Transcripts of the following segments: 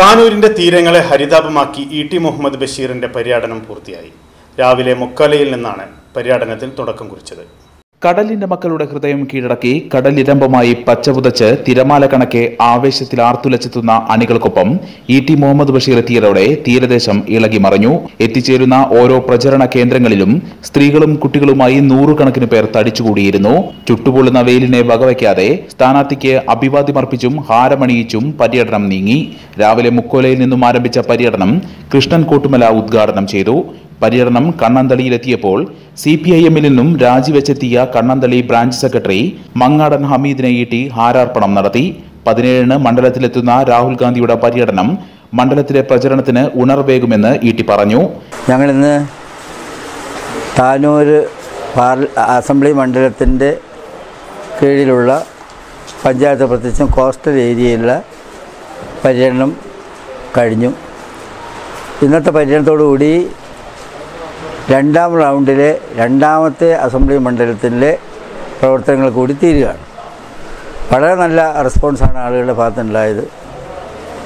താനൂരിന്റെ തീരങ്ങളെ ഹരിതാപമാക്കി E T Muhammad ബഷീറിന്റെ പര്യടനം പൂർത്തിയായി. രാവിലെ മുക്കാലയിൽ നിന്നാണ് പര്യടനത്തിൽ തുടക്കം കുറിച്ചത്. കടലിന്റെ മക്കളുടെ ഹൃദയം കീഴടക്കി കടലിരമ്പമായി പച്ചപുതച്ച് തിരമാല കണക്കെ ആവേശത്തിൽ ആർത്തുലച്ചെത്തുന്ന അണികൾക്കൊപ്പം ഇ ടി മുഹമ്മദ് ബഷീർ എത്തിയതോടെ തീരദേശം ഇളകി മറിഞ്ഞു. എത്തിച്ചേരുന്ന ഓരോ പ്രചരണ കേന്ദ്രങ്ങളിലും സ്ത്രീകളും കുട്ടികളുമായി നൂറുകണക്കിന് പേർ തടിച്ചുകൂടിയിരുന്നു. ചുട്ടുപൊള്ളുന്ന വെയിലിനെ വകവയ്ക്കാതെ സ്ഥാനാർത്ഥിക്ക് അഭിവാദ്യമർപ്പിച്ചും ഹാരമണിയിച്ചും പര്യടനം നീങ്ങി. രാവിലെ മുക്കോലയിൽ നിന്നും ആരംഭിച്ച പര്യടനം കൃഷ്ണൻ കോട്ടുമല ഉദ്ഘാടനം ചെയ്തു. പര്യടനം കണ്ണന്തളിയിലെത്തിയപ്പോൾ സി പി ഐ എമ്മിൽ നിന്നും രാജിവെച്ചെത്തിയ കണ്ണന്തളി ബ്രാഞ്ച് സെക്രട്ടറി മങ്ങാടൻ ഹമീദിനെ ഈട്ടി ഹാരാർപ്പണം നടത്തി. പതിനേഴിന് മണ്ഡലത്തിലെത്തുന്ന രാഹുൽ ഗാന്ധിയുടെ പര്യടനം മണ്ഡലത്തിലെ പ്രചരണത്തിന് ഉണർവേകുമെന്ന് ഈട്ടി പറഞ്ഞു. ഞങ്ങളിന്ന് താനൂർ അസംബ്ലി മണ്ഡലത്തിന്റെ കീഴിലുള്ള പഞ്ചായത്ത് പ്രത്യേകിച്ചും കോസ്റ്റൽ ഏരിയയിലുള്ള പര്യടനം കഴിഞ്ഞു. ഇന്നത്തെ പര്യടനത്തോടുകൂടി രണ്ടാം റൗണ്ടിലെ രണ്ടാമത്തെ അസംബ്ലി മണ്ഡലത്തിലെ പ്രവർത്തനങ്ങൾ കൂടി തീരുകയാണ്. വളരെ നല്ല റെസ്പോൺസാണ് ആളുകളുടെ ഭാഗത്തുണ്ടായത്.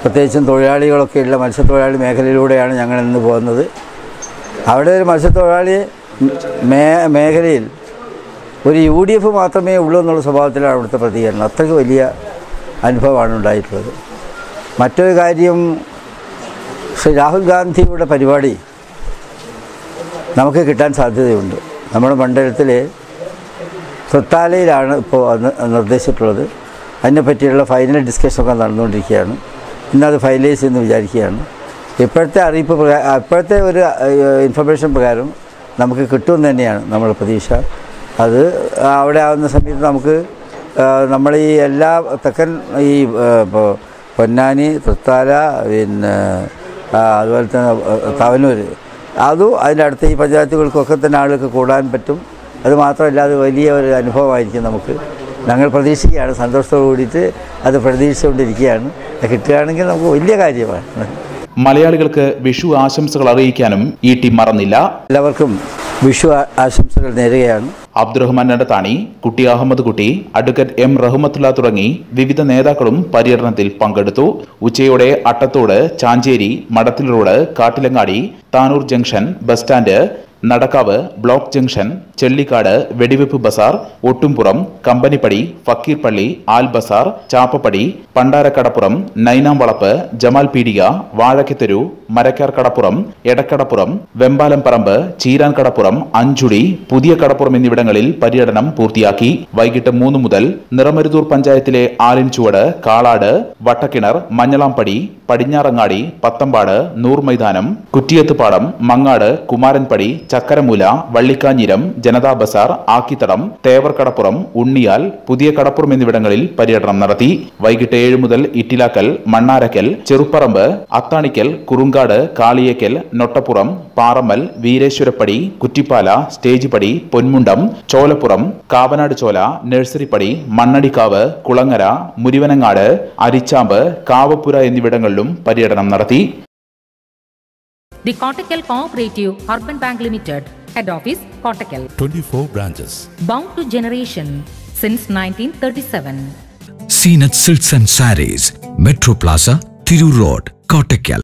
പ്രത്യേകിച്ചും തൊഴിലാളികളൊക്കെയുള്ള മത്സ്യത്തൊഴിലാളി മേഖലയിലൂടെയാണ് ഞങ്ങൾ ഇന്ന് പോകുന്നത്. അവിടെ ഒരു മത്സ്യത്തൊഴിലാളി മേ മേഖലയിൽ ഒരു യു ഡി എഫ് മാത്രമേ ഉള്ളൂ എന്നുള്ള സ്വഭാവത്തിലാണ് അവിടുത്തെ പ്രതികരണം. അത്രയ്ക്ക് വലിയ അനുഭവമാണ് ഉണ്ടായിട്ടുള്ളത്. മറ്റൊരു കാര്യം ശ്രീ രാഹുൽ ഗാന്ധിയുടെ പരിപാടി നമുക്ക് കിട്ടാൻ സാധ്യതയുണ്ട്. നമ്മുടെ മണ്ഡലത്തിൽ തൃത്താലയിലാണ് ഇപ്പോൾ നിർദ്ദേശിച്ചിട്ടുള്ളത്. അതിനെപ്പറ്റിയുള്ള ഫൈനൽ ഡിസ്കഷനൊക്കെ നടന്നുകൊണ്ടിരിക്കുകയാണ്. ഇന്നത് ഫൈനലൈസ് എന്ന് വിചാരിക്കുകയാണ്. ഇപ്പോഴത്തെ അറിയിപ്പ് പ്രകാരം ഇപ്പോഴത്തെ ഒരു ഇൻഫർമേഷൻ പ്രകാരം നമുക്ക് കിട്ടുമെന്ന് തന്നെയാണ് നമ്മുടെ പ്രതീക്ഷ. അത് അവിടെ ആവുന്ന സമയത്ത് നമുക്ക് നമ്മൾ ഈ എല്ലാ തെക്കൻ ഈ പൊന്നാനി തൃത്താല പിന്നെ അതുപോലെ തന്നെ തവനൂർ അതും അതിന്റെ അടുത്ത ഈ പഞ്ചായത്തുകൾക്കൊക്കെ തന്നെ ആളുകൾക്ക് കൂടാൻ പറ്റും. അതുമാത്രമല്ല അത് വലിയ ഒരു അനുഭവമായിരിക്കും നമുക്ക്. ഞങ്ങൾ പ്രതീക്ഷിക്കുകയാണ് സന്തോഷത്തോടു കൂടിയിട്ട് അത് പ്രതീക്ഷിച്ചുകൊണ്ടിരിക്കുകയാണ്. അത് കിട്ടുകയാണെങ്കിൽ നമുക്ക് വലിയ കാര്യമാണ്. മലയാളികൾക്ക് വിഷു ആശംസകൾ അറിയിക്കാനും ഈ ടീം മറന്നില്ല. എല്ലാവർക്കും വിഷു ആശംസകൾ നേരുകയാണ്. അബ്ദുറഹ്മാൻ നടത്താണി കുട്ടി അഹമ്മദ് കുട്ടി അഡ്വക്കേറ്റ് എം റഹ്മത്തുള്ള തുടങ്ങി വിവിധ നേതാക്കളും പര്യടനത്തിൽ പങ്കെടുത്തു. ഉച്ചയോടെ Attathode Chancheri Madathil road Kattilangadi Tanur junction bus stand Nadakkavu block junction Chellikkad Vedivepp Bazar Ottumpuram Companippadi Fakeerpalli Aal ബസാർ ചാപ്പപ്പടി പണ്ടാരക്കടപ്പുറം നൈനാം വളപ്പ് ജമാൽ പീടിക വാഴക്കത്തെരു മരക്കാർ കടപ്പുറം എടക്കടപ്പുറം വെമ്പാലം പറമ്പ് ചീരാൻ കടപ്പുറം അഞ്ചുടി പുതിയ കടപ്പുറം എന്നിവിടങ്ങളിൽ പര്യടനം പൂർത്തിയാക്കി. വൈകിട്ട് മൂന്ന് മുതൽ നിറമരുതൂർ പഞ്ചായത്തിലെ ആലിൻചുവട് കാളാട് വട്ടക്കിണർ മഞ്ഞളാംപടി പടിഞ്ഞാറങ്ങാടി പത്തമ്പാട് നൂർ മൈതാനം കുറ്റിയത്തുപാടം മങ്ങാട് കുമാരൻപടി ചക്കരമൂല വള്ളിക്കാഞ്ഞിരം ജനതാ ബസാർ ആക്കിത്തടം തേവർക്കടപ്പുറം ഉണ്ണിയാൽ പുതിയ കടപ്പുറം എന്നിവിടങ്ങളിൽ പര്യടനം നടത്തി. വൈകിട്ട് ഏഴ് മുതൽ ഇറ്റിലാക്കൽ മണ്ണാരക്കൽ ചെറുപ്പറമ്പ് അത്താണിക്കൽ കുറുങ്കാട് കാളിയേക്കൽ നൊട്ടപ്പുറം പാറമ്മൽ വീരേശ്വരപ്പടി കുറ്റിപ്പാല സ്റ്റേജ് പടി പൊന്മുണ്ടം ചോലപ്പുറം കാവനാട് ചോല നഴ്സറിപ്പടി മണ്ണടിക്കാവ് കുളങ്ങര മുരിവനങ്ങാട് അരിച്ചാമ്പ് കാവപ്പുര എന്നിവിടങ്ങളിലും പര്യടനം നടത്തി. The Kottakkal Cooperative Urban Bank Limited, Head Office, Kottakkal. 24 branches. Bound to generation since 1937. Seen at Silts and Saris, Metro Plaza, Thiru Road, Kottakkal.